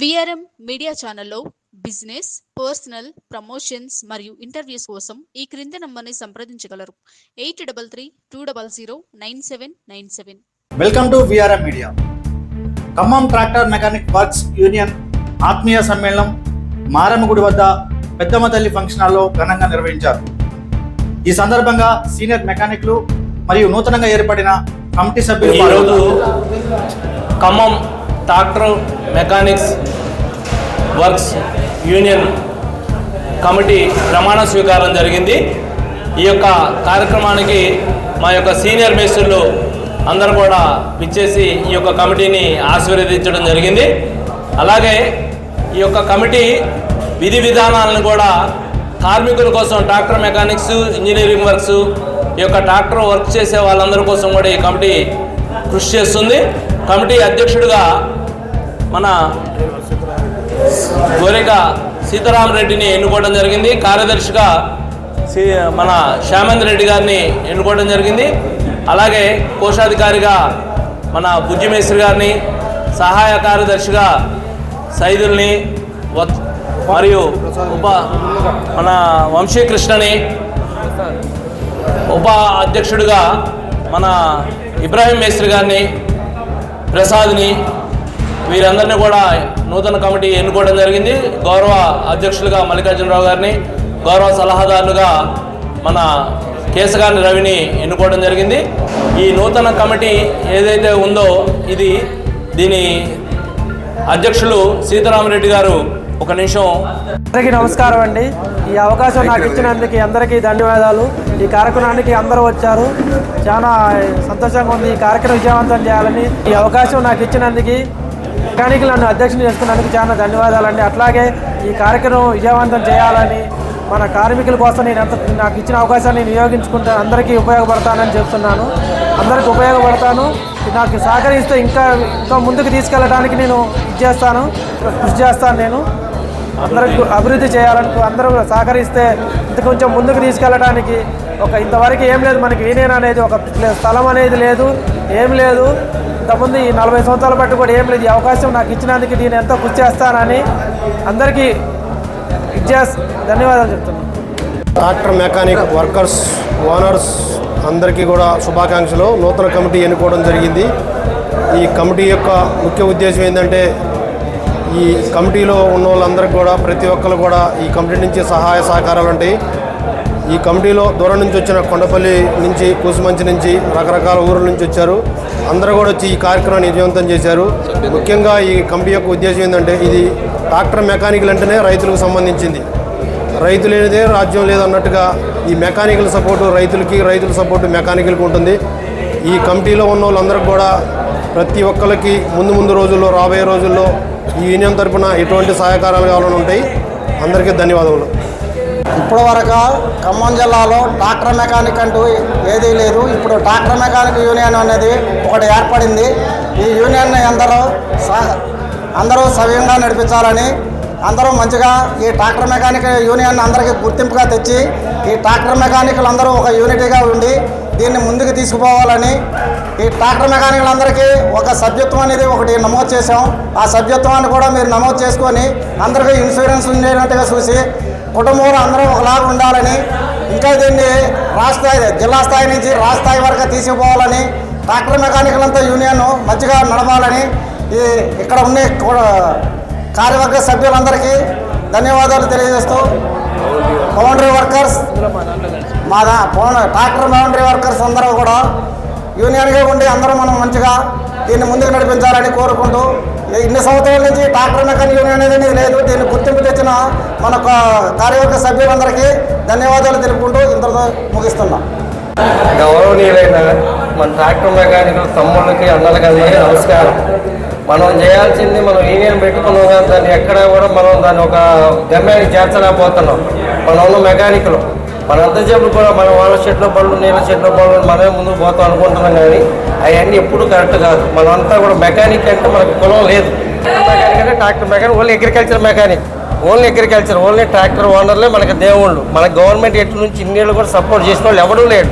VRM media ఛానల్లో business personal promotions మరియు interviews కోసం ఈ క్రింది నంబర్ని సంప్రదించగలరు. Eight double three two double zero nine seven nine seven. Welcome to VRM media Khammam tractor mechanic works union ఆత్మీయ సమ్మేళనం మారమ్మగుడి వద్ద పెద్దమ్మ తల్లి ఫంక్షన్ హాల్లో ఘనంగా నిర్వహించారు. ఈ సందర్భంగా సీనియర్ మెకానిక్లు మరియు నూతనంగా ఏర్పడిన కమిటీ సభ్యులు. Khammam tractor mechanics works union committee ప్రమాణ స్వీకారం జరిగింది. ఈ యొక్క కార్యక్రమానికి మా యొక్క సీనియర్ మేస్టర్లు అందరూ కూడా విచ్చేసి ఈ యొక్క కమిటీని ఆశీర్వదించడం జరిగింది. అలాగే ఈ యొక్క కమిటీ విధి విధానాలను కూడా కార్మికుల కోసం ట్రాక్టర్ మెకానిక్స్ ఇంజనీరింగ్ వర్క్స్ ఈ యొక్క ట్రాక్టర్ వర్క్ చేసే వాళ్ళందరి కోసం కూడా ఈ కమిటీ కృషి చేస్తుంది. కమిటీ అధ్యక్షుడిగా మన గోరిక సీతారామరెడ్డిని ఎన్నుకోవడం జరిగింది. కార్యదర్శిగా సి మన శ్యామేంద్ర రెడ్డి గారిని ఎన్నుకోవడం జరిగింది. అలాగే కోశాధికారిగా మన బుజ్జిమేశ్వరి గారిని సహాయ కార్యదర్శిగా సైదుల్ని మరియు ఉప మన వంశీకృష్ణని ఉప అధ్యక్షుడిగా మన ఇబ్రాహీం మేస్త్రి గారిని ప్రసాద్ని వీరందరినీ కూడా నూతన కమిటీ ఎన్నుకోవడం జరిగింది. గౌరవ అధ్యక్షులుగా మల్లికార్జునరావు గారిని గౌరవ సలహాదారులుగా మన కేశగాని రవిని ఎన్నుకోవడం జరిగింది. ఈ నూతన కమిటీ ఏదైతే ఉందో ఇది దీని అధ్యక్షులు సీతారామరెడ్డి గారు ఒక నిమిషం. అందరికీ నమస్కారం అండి. ఈ అవకాశం నాకు ఇచ్చినందుకు అందరికీ ధన్యవాదాలు. ఈ కార్యక్రమానికి అందరూ వచ్చారు. చాలా సంతోషంగా ఉంది. ఈ కార్యక్రమం విజయవంతం చేయాలని ఈ అవకాశం నాకు ఇచ్చినందుకు మెకానిక్ నన్ను అధ్యక్షుని చేసుకున్నందుకు చాలా ధన్యవాదాలండి. అట్లాగే ఈ కార్యక్రమం విజయవంతం చేయాలని మన కార్మికుల కోసం నేను ఎంత నాకు ఇచ్చిన అవకాశాన్ని వినియోగించుకుంటాను అందరికీ ఉపయోగపడతానని చెప్తున్నాను. అందరికీ ఉపయోగపడతాను. నాకు సహకరిస్తే ఇంకా ఇంకా ముందుకు తీసుకెళ్ళడానికి నేను చేస్తాను. కృషి చేస్తాను నేను. అందరికి అభివృద్ధి చేయాలనుకు అందరూ సహకరిస్తే ఇంత కొంచెం ముందుకు తీసుకెళ్ళడానికి ఒక ఇంతవరకు ఏం లేదు. మనకి యూనియన్ అనేది ఒక స్థలం అనేది లేదు. ఏం లేదు. ఇంతకుముందు ఈ నలభై సంవత్సరాల బట్టి కూడా ఏం లేదు. ఈ అవకాశం నాకు ఇచ్చినందుకు నేను ఎంతో కృషి చేస్తానని అందరికీ ఇచ్చేస్ ధన్యవాదాలు చెప్తున్నాను. ట్రాక్టర్ మెకానిక్ వర్కర్స్ ఓనర్స్ అందరికీ కూడా శుభాకాంక్షలు. నూతన కమిటీ ఎన్నుకోవడం జరిగింది. ఈ కమిటీ యొక్క ముఖ్య ఉద్దేశం ఏంటంటే ఈ కమిటీలో ఉన్న వాళ్ళందరికీ కూడా ప్రతి ఒక్కరు కూడా ఈ కమిటీ నుంచి సహాయ సహకారాలు ఉంటాయి. ఈ కమిటీలో దూరం నుంచి వచ్చిన కొండపల్లి నుంచి కూసుమంచి నుంచి రకరకాల ఊర్ల నుంచి వచ్చారు. అందరూ కూడా వచ్చి ఈ కార్యక్రమాన్ని విజయవంతం చేశారు. ముఖ్యంగా ఈ కమిటీ యొక్క ఉద్దేశం ఏంటంటే ఇది ట్రాక్టర్ మెకానికల్ అంటేనే రైతులకు సంబంధించింది. రైతు లేనిదే రాజ్యం లేదన్నట్టుగా ఈ మెకానికల్ సపోర్టు రైతులకి రైతుల సపోర్టు మెకానికల్కి ఉంటుంది. ఈ కమిటీలో ఉన్న వాళ్ళందరికీ కూడా ప్రతి ఒక్కరికి ముందు ముందు రోజుల్లో రాబోయే రోజుల్లో ఈ యూనియన్ తరఫున ఎటువంటి సహకారాలు కావాలని ఉంటాయి. అందరికీ ధన్యవాదములు. ఇప్పటి వరకు ఖమ్మం జిల్లాలో ట్రాక్టర్ మెకానిక్ అంటూ ఏదీ లేదు. ఇప్పుడు ట్రాక్టర్ మెకానిక్ యూనియన్ అనేది ఒకటి ఏర్పడింది. ఈ యూనియన్ అందరూ అందరూ సవ్యంగా నడిపించాలని అందరూ మంచిగా ఈ ట్రాక్టర్ మెకానిక్ యూనియన్ అందరికీ గుర్తింపుగా తెచ్చి ఈ ట్రాక్టర్ మెకానికులు అందరూ ఒక యూనిటీగా ఉండి దీన్ని ముందుకు తీసుకుపోవాలని ఈ ట్రాక్టర్ మెకానికులందరికీ ఒక సభ్యత్వం అనేది ఒకటి నమోదు చేసాం ఆ సభ్యత్వాన్ని కూడా మీరు నమోదు చేసుకొని అందరికీ ఇన్సూరెన్స్ ఉండేటట్టుగా చూసి కుటుంబంలో అందరం ఒకలాగా ఉండాలని ఇంకా దీన్ని రాష్ట్ర జిల్లా స్థాయి నుంచి రాష్ట్ర స్థాయి వరకు తీసుకుపోవాలని ట్రాక్టర్ మెకానికలంతా యూనియన్ మంచిగా నడవాలని ఈ ఇక్కడ ఉండే కార్యవర్గ సభ్యులందరికీ ధన్యవాదాలు తెలియజేస్తూ బౌండరీ వర్కర్స్ మా ట్రాక్టర్ బౌండరీ వర్కర్స్ అందరూ కూడా యూనియన్గా ఉండి అందరూ మనం మంచిగా దీన్ని ముందుకు నడిపించాలని కోరుకుంటూ ఇన్ని సంవత్సరాల నుంచి ట్రాక్టర్ మెకానిక్ అనేది లేదు. దీన్ని గుర్తింపు తెచ్చిన మన కార్యవర్గ సభ్యులందరికీ ధన్యవాదాలు తెలుపుకుంటూ ఇంతతో ముగిస్తున్నాం. గౌరవనీయులైన మన ట్రాక్టర్ మెకానికల్ తమ్ముళ్ళకి అన్నలకి అందరికీ నమస్కారం. మనం చేయాల్సింది మనం యూనియన్ పెట్టుకున్నాం కానీ దాన్ని ఎక్కడ కూడా మనం దాన్ని ఒక గమ్యానికి చేర్చలేకపోతున్నాం. మనం ఉన్న మెకానికల్. మన అంతసేపు కూడా మన వాళ్ళ చెట్లో పళ్ళు నీళ్ళ చెట్లో పళ్ళు మనమే ముందుకు పోతాం అనుకుంటున్నాం కానీ అవన్నీ ఎప్పుడు కరెక్ట్ కాదు. మనమంతా కూడా మెకానిక్ అంటే మనకు కులం లేదు. మెకానిక్ అంటే tractor mechanic only agriculture mechanic. Only agriculture only tractor ఓనర్లే మనకి దేవుళ్ళు. మన గవర్నమెంట్ ఎటు నుంచి ఇన్నేళ్ళు కూడా సపోర్ట్ చేసిన వాళ్ళు ఎవడూ లేడు.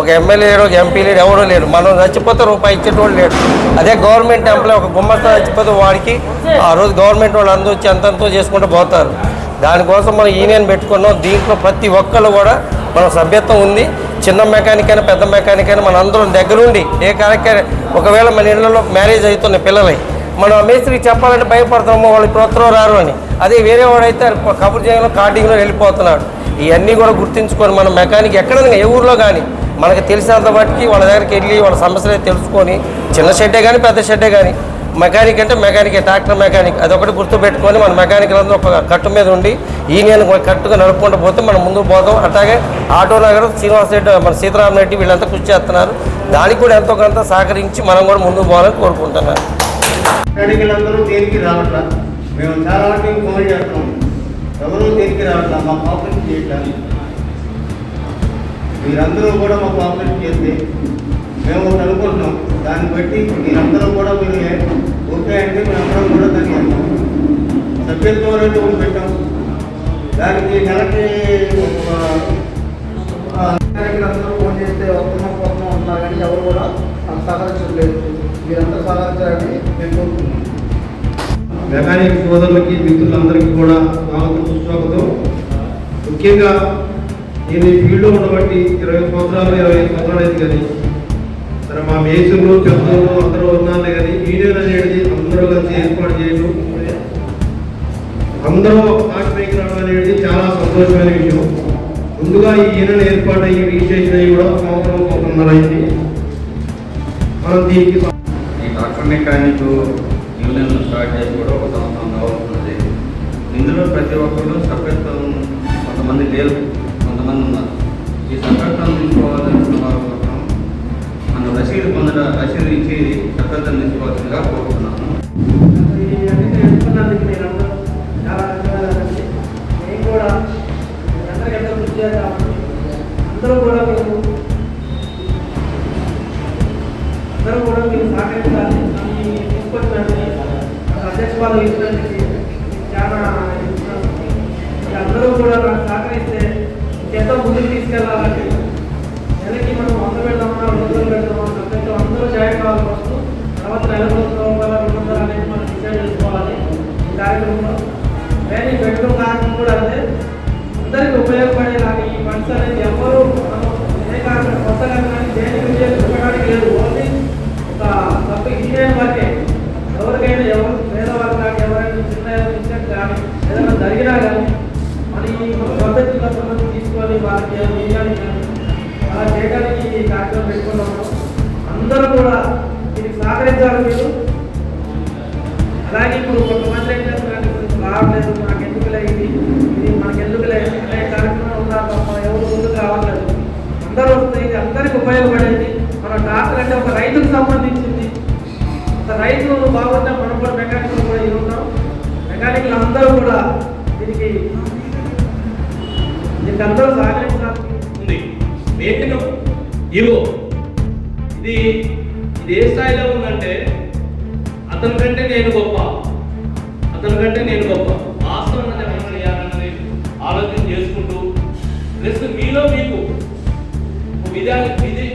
ఒక ఎమ్మెల్యే లేడు ఒక ఎంపీ లేడు ఎవడూ లేడు. మనం చచ్చిపోతే రూపాయి ఇచ్చేటోళ్ళు లేడు. అదే గవర్నమెంట్ ఎంప్లాయ్ ఒక గుమ్మస్తా చచ్చిపోతే వాడికి ఆ రోజు గవర్నమెంట్ వాళ్ళు అందరూ వచ్చి అంతంతో చేసుకుంటూ పోతారు. దానికోసం మనం యూనియన్ పెట్టుకున్నాం. దీంట్లో ప్రతి ఒక్కళ్ళు కూడా మన సభ్యత్వం ఉంది. చిన్న మెకానిక్ అయినా పెద్ద మెకానిక్ అయినా మన అందరం దగ్గరుండి ఏ కార్యక్రమం ఒకవేళ మన ఇళ్ళలో మ్యారేజ్ అవుతున్నాయి పిల్లలై మనం మేస్త్రికి చెప్పాలంటే భయపడుతున్నాము వాళ్ళు ఇప్పుడు రారు అని. అదే వేరే వాడైతే కబుర్ చేయడంలో కార్డింగ్లో వెళ్ళిపోతున్నాడు. ఇవన్నీ కూడా గుర్తుంచుకొని మన మెకానిక్ ఎక్కడైనా ఏ ఊర్లో కానీ మనకి తెలిసినంత వాటికి వాళ్ళ దగ్గరికి వెళ్ళి వాళ్ళ సమస్యలు తెలుసుకొని చిన్న షెడ్డే కానీ పెద్ద షెడ్డే కానీ మెకానిక్ అంటే మెకానిక్ ట్రాక్టర్ మెకానిక్. అదొకటి గుర్తుపెట్టుకొని మన మెకానిక్లందరూ ఒక కట్టు మీద ఉండి యూనియన్ కట్టుగా నడుపుకుంటూ పోతే మనం ముందుకు పోతాం. అట్లాగే ఆటో నగర్ శ్రీనివాస్ రెడ్డి మన సీతారాం రెడ్డి వీళ్ళంతా కృషి చేస్తున్నారు. దానికి కూడా ఎంతో కొంత సహకరించి మనం కూడా ముందుకు పోవాలని కోరుకుంటున్నాను. మెకానికల్ దేనికి రావట్లా? మేము చాలా వాటికి ఫోన్ చేస్తున్నాం. ఎవరు దేనికి రావట్లా? మా కాపరేట్ చేయట్లేదు. మీరందరూ కూడా మా కాపరేట్ చేస్తే మేము ఒకటి అనుకుంటున్నాం. దాన్ని బట్టి మీరందరూ కూడా మీరు ఓకే అంటే మేమందరం కూడా దాన్ని సభ్యత్వం అనేది పెట్టాం. దానికి నెలకి అందరూ ఫోన్ చేస్తే వస్తున్నాం వస్తున్నాం అంటున్నారు కానీ ఎవరు కూడా అంత సహకరించలేదు మీరంతా సహకరించాలని మేము కోరుకుంటున్నాం. మెకానిక్ సోదరులకి మిత్రులందరికీ కూడా స్వాగతం సుస్వాగతం. ముఖ్యంగా నేను ఈ ఫీల్డ్లో ఉండబట్టి ఇరవై సంవత్సరాలు ఇరవై ఐదు సంవత్సరాలు అయింది కానీ సరే మా మేసులు చెప్తులు అందరూ ఉన్నాను కానీ యూనియన్ అనేది అందరూ కలిసి ఏర్పాటు చేయడం అందరూ కాశ్మీర్కి రావడం అనేది చాలా సంతోషమైన విషయం. ముందుగా ఈ ఈయన ఏర్పాటు అయ్యి రిజిస్ట్రేషన్ అయ్యి కూడా సంవత్సరం సంవత్సరంన్నర అయింది మనం దీనికి ఈ డాక్టర్ మెకానిక్ యూనియన్ స్టార్ట్ చేసి కూడా ఒక సంవత్సరం అవుతున్నది ఇందులో ప్రతి ఒక్కరు సభ్యత్వం కొంతమంది లేరు. కొంతమంది తీసుకొని వాళ్ళకి వేయాలి కానీ అలా చేయడానికి ఈ కార్యక్రమం పెట్టుకున్నాము. అందరూ కూడా దీనికి సహకరించాలి మీరు. అలాగే ఇప్పుడు కొంతమంది ఏం చేస్తున్నారు రావట్లేదు నాకు ఎందుకులే ఇది? ఇది మనకి ఎందుకులే? అనే కార్యక్రమం ఉన్నారు తప్ప ఎవరు ముందుకు రావట్లేదు. అందరూ వస్తే ఇది అందరికి ఉపయోగపడేది. మన డాక్టర్ అంటే ఒక రైతుకు సంబంధించింది. ఒక రైతు బాగుంటే మనం కూడా మెకానికల్ కూడా ఇది ఉన్నాం. మెకానికల్ అందరూ కూడా దీనికి దీనికి అందరూ ఉంది మెయిన్ ఇగో ఇది ఇది ఏ స్థాయిలో ఉందంటే అతని కంటే నేను గొప్ప. అతని కంటే నేను గొప్ప. వాస్తవం అంటే చేయాలన్నది ఆలోచన చేసుకుంటూ ప్లస్ మీలో మీకు విధానం విధా విధి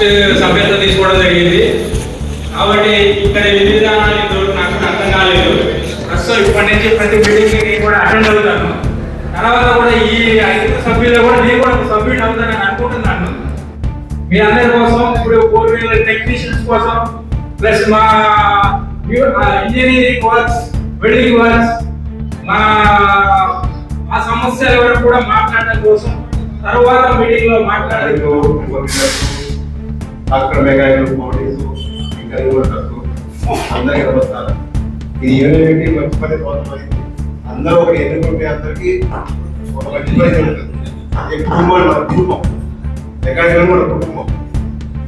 ఫస్ట్ సభ్యత తీసుకోవడం జరిగింది. కాబట్టి ఇక్కడ విధి విధానాలు నాకు అర్థం కాలేదు. ప్రస్తుతం ఇప్పటి నుంచి ప్రతి మీటింగ్కి కూడా అటెండ్ అవుతాను. తర్వాత కూడా ఈ ఐదు సభ్యులు కూడా నేను కూడా ఒక సభ్యుడు అవుతానని అనుకుంటున్నాను. మీ అందరి కోసం ఇప్పుడు ఫోర్ వీలర్ టెక్నీషియన్స్ కోసం ప్లస్ మా ఇంజనీరింగ్ వర్క్స్ వెల్డింగ్ వర్క్స్ మా ఆ సమస్యల వరకు కూడా మాట్లాడడం కోసం తర్వాత మీటింగ్లో మాట్లాడడం డాక్టర్ మెకానికల్ బాడీస్ ఇంకా అందరికీ నమస్కారం. ఇది యూనివర్సిటీ మంచి పని పోతుంది అందరూ ఒక ఎన్నుకుంటే అందరికీ ఒక మంచి పని ఉంటుంది ఈ కుటుంబం మన కుటుంబం. మెకానికల్ మన కుటుంబం.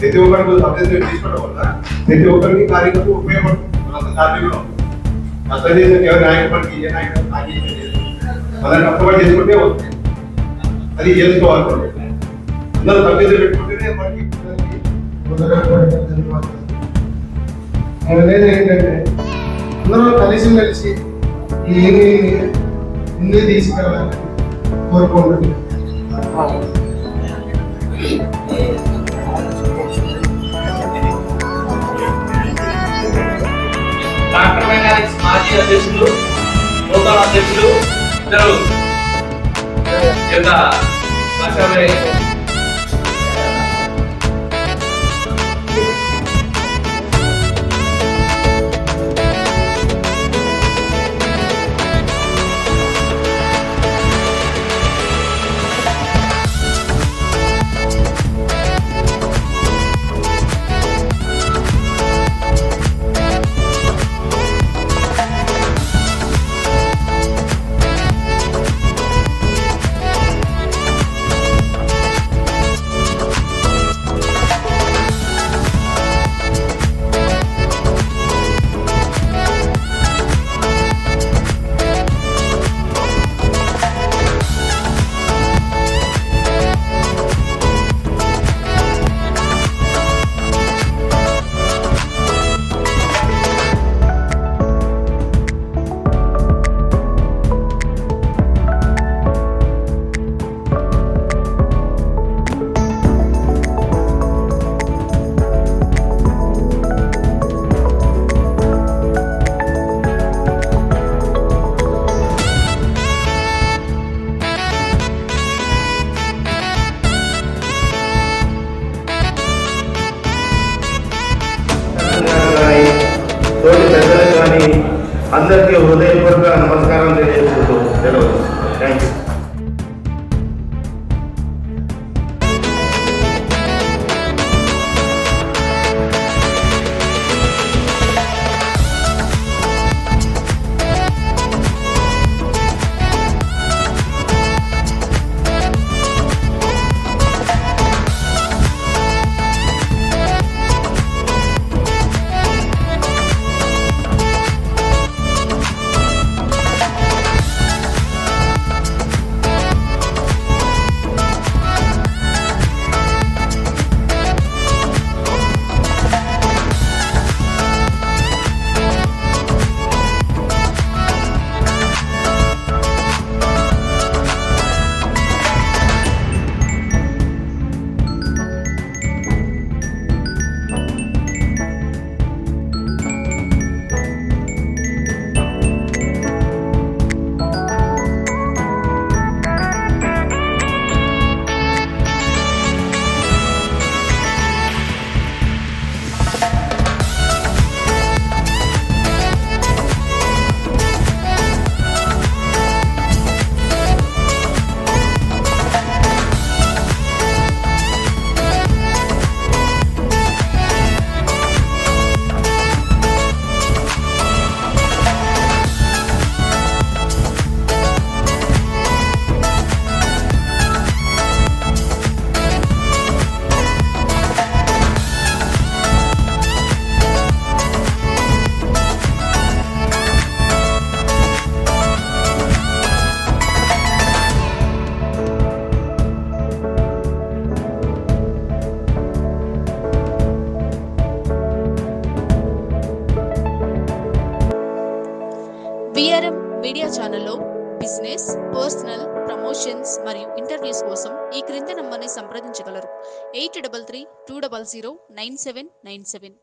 ప్రతి ఒక్కరికి అభ్యర్థులు తీసుకోవడం వల్ల ప్రతి ఒక్కరికి కార్యక్రమం ఉపయోగపడుతుంది. మనంత కార్యక్రమం అసలు చేసిన ఎవరి నాయకుడికి ఏ నాయకుడు నాకేం లేదు మనం కష్టపడి చేసుకుంటే వస్తుంది. అది చేసుకోవాలి. అందరూ తగ్గదు పెట్టుకుంటేనే మనకి అనేది ఏంటంటే అందరూ కలిసి కలిసి ఏమి ముందే తీసుకెళ్ళాలని కోరుకుంటుంది డాక్టర్ మెకానిక్స్ మాజీ అధ్యక్షులు నూతన అధ్యక్షులు ఇద్దరు. ఈ భాష అందరికీ హృదయపూర్వక నమస్కారం తెలియజేసుకుంటూ సెలవు. Thank you eight double three two double zero nine seven nine seven.